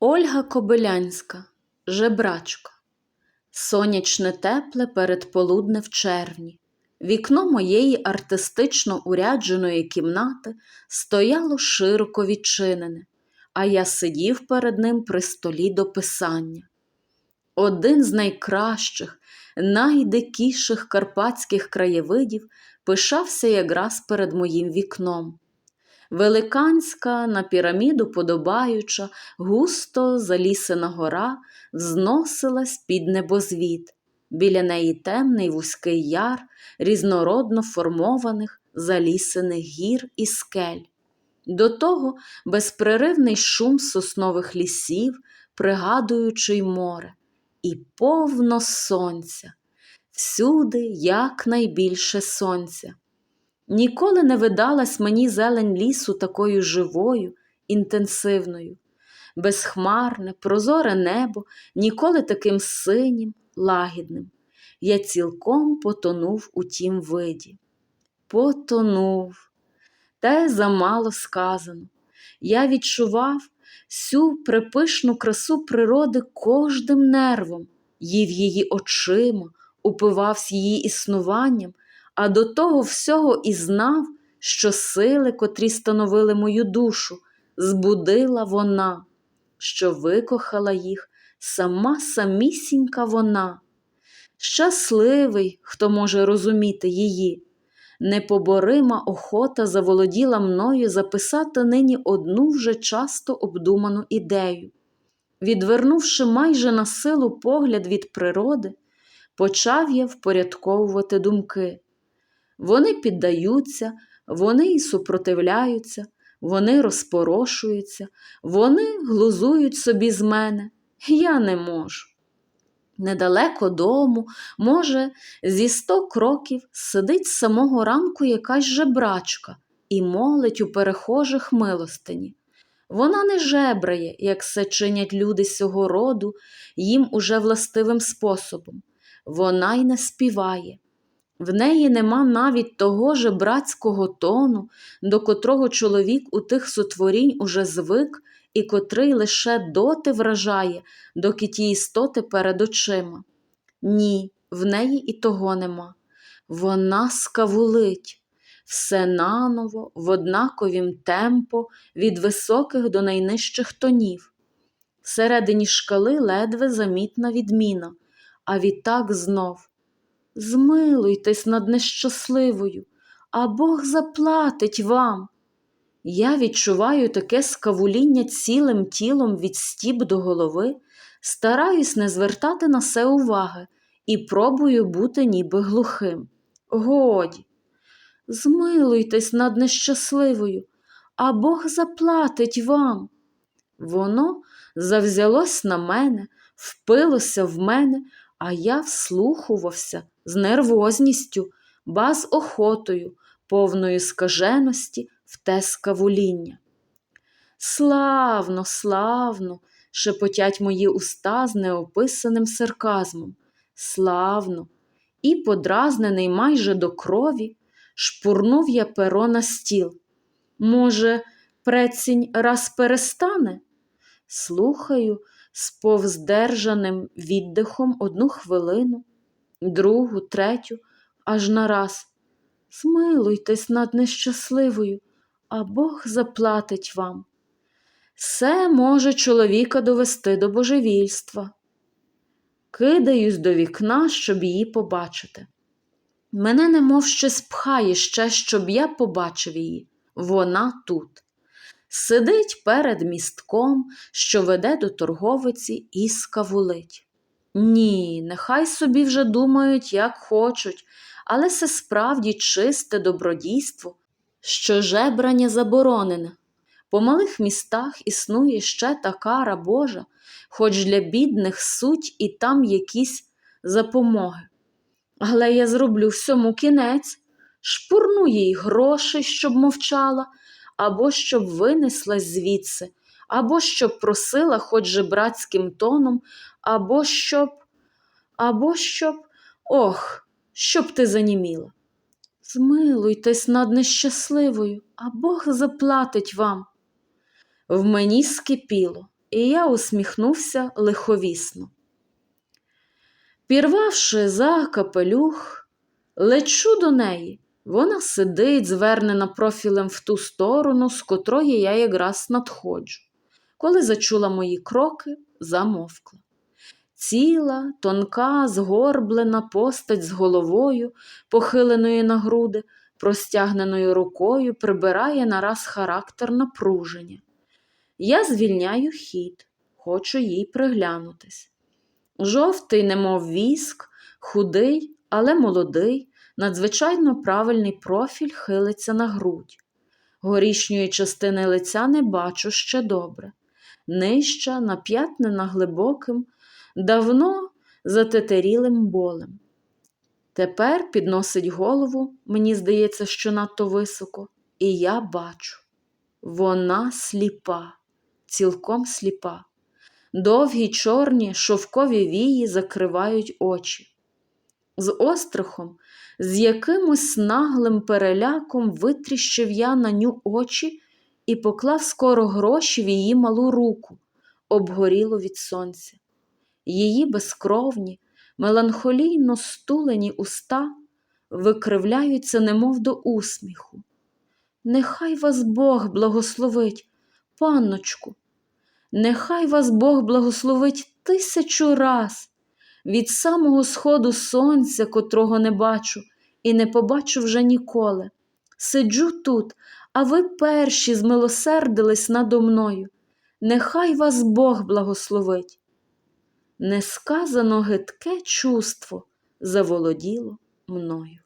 Ольга Кобилянська, жебрачка. Сонячне тепле передполудне в червні. Вікно моєї артистично урядженої кімнати стояло широко відчинене, а я сидів перед ним при столі до писання. Один з найкращих, найдикіших карпатських краєвидів пишався якраз перед моїм вікном. Великанська, на піраміду подобаюча, густо залісена гора взносилась під небозвід. Біля неї темний вузький яр різнородно формованих залісених гір і скель. До того безпреривний шум соснових лісів, пригадуючи й море, і повно сонця, всюди якнайбільше сонця. Ніколи не видалась мені зелень лісу такою живою, інтенсивною, безхмарне, прозоре небо, ніколи таким синім, лагідним. Я цілком потонув у тім виді. Потонув. Те замало сказано. Я відчував всю припишну красу природи кожним нервом, їв її очима, упивався її існуванням а до того всього і знав, що сили, котрі становили мою душу, збудила вона, що викохала їх сама самісінька вона. Щасливий, хто може розуміти її. Непоборима охота заволоділа мною записати нині одну вже часто обдуману ідею. Відвернувши майже на силу погляд від природи, почав я впорядковувати думки. Вони піддаються, вони і супротивляються, вони розпорошуються, вони глузують собі з мене. Я не можу. Недалеко дому, може, зі сто кроків сидить з самого ранку якась жебрачка і молить у перехожих милостині. Вона не жебрає, як це чинять люди сього роду, їм уже властивим способом. Вона й не співає. В неї нема навіть того же братського тону, до котрого чоловік у тих сотворінь уже звик і котрий лише доти вражає, доки ті істоти перед очима. Ні, в неї і того нема. Вона скавулить. Все наново, в однаковім темпо, від високих до найнижчих тонів. Всередині шкали ледве замітна відміна, а відтак знов. Змилуйтесь над нещасливою, а Бог заплатить вам. Я відчуваю таке скавуління цілим тілом від стіп до голови, стараюсь не звертати на це уваги і пробую бути ніби глухим. Годі, змилуйтесь над нещасливою, а Бог заплатить вам. Воно завзялось на мене, впилося в мене, а я вслухувався з нервозністю, ба з охотою, повною скаженості в те скавуління. Славно, славно, шепотять мої уста з неописаним сарказмом. Славно, і, подразнений майже до крові, шпурнув я перо на стіл. Може, прецінь раз перестане? Слухаю з повздержаним віддихом одну хвилину другу, третю, аж нараз. Змилуйтесь над нещасливою, а Бог заплатить вам. Все може чоловіка довести до божевільства. Кидаюсь до вікна, щоб її побачити. Мене немов щось пхає ще, щоб я побачив її. Вона тут. Сидить перед містком, що веде до торговиці, і скавулить. Ні, нехай собі вже думають, як хочуть, але це справді чисте добродійство, що жебрання заборонене. По малих містах існує ще та кара Божа, хоч для бідних суть і там якісь запомоги. Але я зроблю всьому кінець, шпурну їй гроші, щоб мовчала, або щоб винеслась звідси, або щоб просила хоч же братським тоном, або щоб, або щоб, ох, щоб ти заніміла. Змилуйтесь над нещасливою, а Бог заплатить вам. В мені скипіло, і я усміхнувся лиховісно. Пірвавши за капелюх, лечу до неї. Вона сидить, звернена профілем в ту сторону, з котрої я якраз надходжу. Коли зачула мої кроки, замовкла. Ціла, тонка, згорблена постать з головою, похиленою на груди, простягненою рукою, прибирає нараз характер напруження. Я звільняю хід, хочу їй приглянутись. Жовтий, немов віск, худий, але молодий, надзвичайно правильний профіль хилиться на грудь. Горішньої частини лиця не бачу ще добре. Нижча, нап'ятнена глибоким, давно затетерілим болем. Тепер підносить голову, мені здається, що надто високо, і я бачу. Вона сліпа, цілком сліпа. Довгі чорні шовкові вії закривають очі. З острахом, з якимось наглим переляком витріщив я на ню очі і поклав скоро гроші в її малу руку, обгоріло від сонця. Її безкровні, меланхолійно стулені уста викривляються, немов до усміху. Нехай вас Бог благословить, панночку, нехай вас Бог благословить тисячу раз від самого сходу сонця, котрого не бачу, і не побачу вже ніколи. Сиджу тут, а ви перші змилосердились надо мною. Нехай вас Бог благословить. Несказано гидке чувство заволоділо мною.